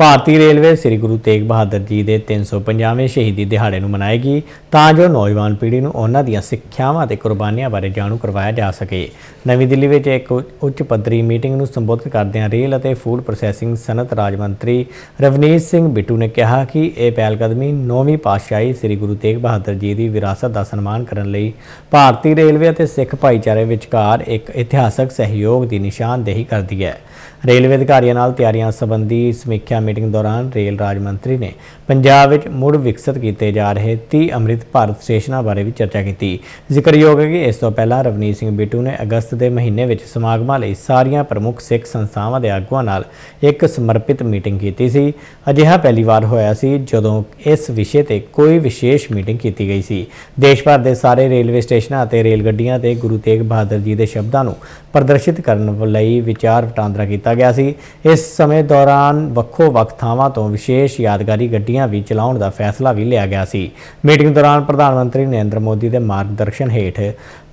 ਭਾਰਤੀ railway ਸ੍ਰੀ ਗੁਰੂ ਤੇਗ ਬਹਾਦਰ ਜੀ ਦੇ 350ਵੇਂ ਸ਼ਹੀਦੀ ਦਿਹਾੜੇ ਨੂੰ ਮਨਾਏਗੀ, ਤਾਂ ਜੋ ਨੌਜਵਾਨ ਪੀੜ੍ਹੀ ਨੂੰ ਉਹਨਾਂ ਦੀਆਂ ਸਿੱਖਿਆਵਾਂ ਤੇ ਕੁਰਬਾਨੀਆਂ ਬਾਰੇ ਜਾਣੂ ਕਰਵਾਇਆ ਜਾ ਸਕੇ। ਨਵੀਂ ਦਿੱਲੀ ਵਿੱਚ ਇੱਕ ਉੱਚ ਪੱਧਰੀ ਮੀਟਿੰਗ ਨੂੰ ਸੰਬੋਧਿਤ ਕਰਦਿਆਂ ਰੇਲ ਅਤੇ ਫੂਡ ਪ੍ਰੋਸੈਸਿੰਗ ਸਨਅਤ ਰਾਜ ਮੰਤਰੀ ਰਵਨੀਤ ਸਿੰਘ ਬਿੱਟੂ ਨੇ ਕਿਹਾ ਕਿ ਇਹ ਪਹਿਲਕਦਮੀ ਨੌਵੀਂ ਪਾਤਸ਼ਾਹੀ ਸ੍ਰੀ ਗੁਰੂ ਤੇਗ ਬਹਾਦਰ ਜੀ ਦੀ ਵਿਰਾਸਤ ਦਾ ਸਨਮਾਨ ਕਰਨ ਲਈ ਭਾਰਤੀ ਰੇਲਵੇ ਅਤੇ ਸਿੱਖ ਭਾਈਚਾਰੇ ਵਿਚਕਾਰ ਇੱਕ ਇਤਿਹਾਸਕ ਸਹਿਯੋਗ ਦੀ ਨਿਸ਼ਾਨਦੇਹੀ ਕਰਦੀ ਹੈ। ਰੇਲਵੇ ਅਧਿਕਾਰੀਆਂ ਨਾਲ ਤਿਆਰੀਆਂ ਸੰਬੰਧੀ ਸਮੀਖਿਆ ਮੀਟਿੰਗ ਦੌਰਾਨ ਰੇਲ ਰਾਜ ਮੰਤਰੀ ਨੇ ਪੰਜਾਬ ਵਿੱਚ ਮੁੜ ਵਿਕਸਿਤ ਕੀਤੇ ਜਾ ਰਹੇ 30 ਅੰਮ੍ਰਿਤ ਭਾਰਤ ਸਟੇਸ਼ਨਾਂ ਬਾਰੇ ਵੀ ਚਰਚਾ ਕੀਤੀ। ਜ਼ਿਕਰਯੋਗ ਹੈ ਕਿ ਇਸ ਤੋਂ ਪਹਿਲਾਂ ਰਵਨੀਤ ਸਿੰਘ ਬਿੱਟੂ ਨੇ ਅਗਸਤ ਦੇ ਮਹੀਨੇ ਵਿੱਚ ਸਮਾਗਮਾਂ ਲਈ ਸਾਰੀਆਂ ਪ੍ਰਮੁੱਖ ਸਿੱਖ ਸੰਸਥਾਵਾਂ ਦੇ ਆਗੂਆਂ ਨਾਲ ਇੱਕ ਸਮਰਪਿਤ ਮੀਟਿੰਗ ਕੀਤੀ ਸੀ। ਅਜਿਹਾ ਪਹਿਲੀ ਵਾਰ ਹੋਇਆ ਸੀ ਜਦੋਂ ਇਸ ਵਿਸ਼ੇ ਤੇ ਕੋਈ ਵਿਸ਼ੇਸ਼ ਮੀਟਿੰਗ ਕੀਤੀ ਗਈ ਸੀ। ਦੇਸ਼ ਭਰ ਦੇ ਸਾਰੇ ਰੇਲਵੇ ਸਟੇਸ਼ਨਾਂ ਅਤੇ ਰੇਲ ਗੱਡੀਆਂ ਤੇ ਗੁਰੂ ਤੇਗ ਬਹਾਦਰ ਜੀ ਦੇ ਸ਼ਬਦਾਂ ਨੂੰ ਪ੍ਰਦਰਸ਼ਿਤ ਕਰਨ ਲਈ ਵਿਚਾਰ ਵਟਾਂਦਰਾ ਕੀਤਾ ਗਿਆ ਸੀ। ਇਸ ਸਮੇਂ ਦੌਰਾਨ ਵੱਖੋ ਵੱਖ ਵੱਖ ਥਾਵਾਂ ਤੋਂ ਵਿਸ਼ੇਸ਼ ਯਾਦਗਾਰੀ ਗੱਡੀਆਂ ਵੀ ਚਲਾਉਣ ਦਾ ਫੈਸਲਾ ਵੀ ਲਿਆ ਗਿਆ ਸੀ। ਮੀਟਿੰਗ ਦੌਰਾਨ ਪ੍ਰਧਾਨ ਮੰਤਰੀ ਨਰਿੰਦਰ ਮੋਦੀ ਦੇ ਮਾਰਗਦਰਸ਼ਨ ਹੇਠ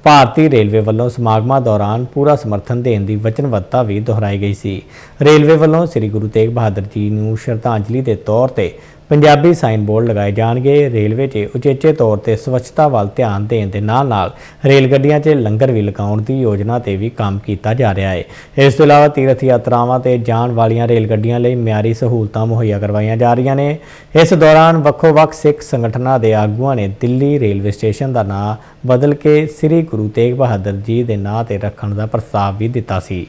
ਭਾਰਤੀ ਰੇਲਵੇ ਵੱਲੋਂ ਸਮਾਗਮਾਂ ਦੌਰਾਨ ਪੂਰਾ ਸਮਰਥਨ ਦੇਣ ਦੀ ਵਚਨਬੱਧਤਾ ਵੀ ਦੁਹਰਾਈ ਗਈ ਸੀ। ਰੇਲਵੇ ਵੱਲੋਂ ਸ੍ਰੀ ਗੁਰੂ ਤੇਗ ਬਹਾਦਰ ਜੀ ਨੂੰ ਸ਼ਰਧਾਂਜਲੀ ਦੇ ਤੌਰ ਤੇ ਪੰਜਾਬੀ ਸਾਈਨ ਬੋਰਡ ਲਗਾਏ ਜਾਣਗੇ। ਰੇਲਵੇ 'ਚ ਉਚੇਚੇ ਤੌਰ ਤੇ ਸਵੱਛਤਾ ਵੱਲ ਧਿਆਨ ਦੇਣ ਦੇ ਨਾਲ-ਨਾਲ ਰੇਲ ਗੱਡੀਆਂ 'ਚ ਲੰਗਰ ਵੀ ਲਗਾਉਣ ਦੀ ਯੋਜਨਾ ਤੇ ਵੀ ਕੰਮ ਕੀਤਾ ਜਾ ਰਿਹਾ ਹੈ। ਇਸ ਤੋਂ ਇਲਾਵਾ ਤੀਰਥ ਯਾਤਰਾਵਾਂ ਤੇ ਜਾਣ ਵਾਲੀਆਂ ਰੇਲ ਗੱਡੀਆਂ ਲਈ ਮਿਆਰੀ ਸਹੂਲਤਾਂ ਮੁਹੱਈਆ ਕਰਵਾਈਆਂ ਜਾ ਰਹੀਆਂ ਨੇ। ਇਸ ਦੌਰਾਨ ਵੱਖੋ-ਵੱਖ ਸਿੱਖ ਸੰਗਠਨਾਂ ਦੇ ਆਗੂਆਂ ਨੇ ਦਿੱਲੀ ਰੇਲਵੇ ਸਟੇਸ਼ਨ ਦਾ ਨਾਂ ਬਦਲ ਕੇ ਸ੍ਰੀ ਗੁਰੂ ਤੇਗ ਬਹਾਦਰ ਜੀ ਦੇ ਨਾਂ ਤੇ ਰੱਖਣ ਦਾ ਪ੍ਰਸਤਾਵ ਵੀ ਦਿੱਤਾ ਸੀ।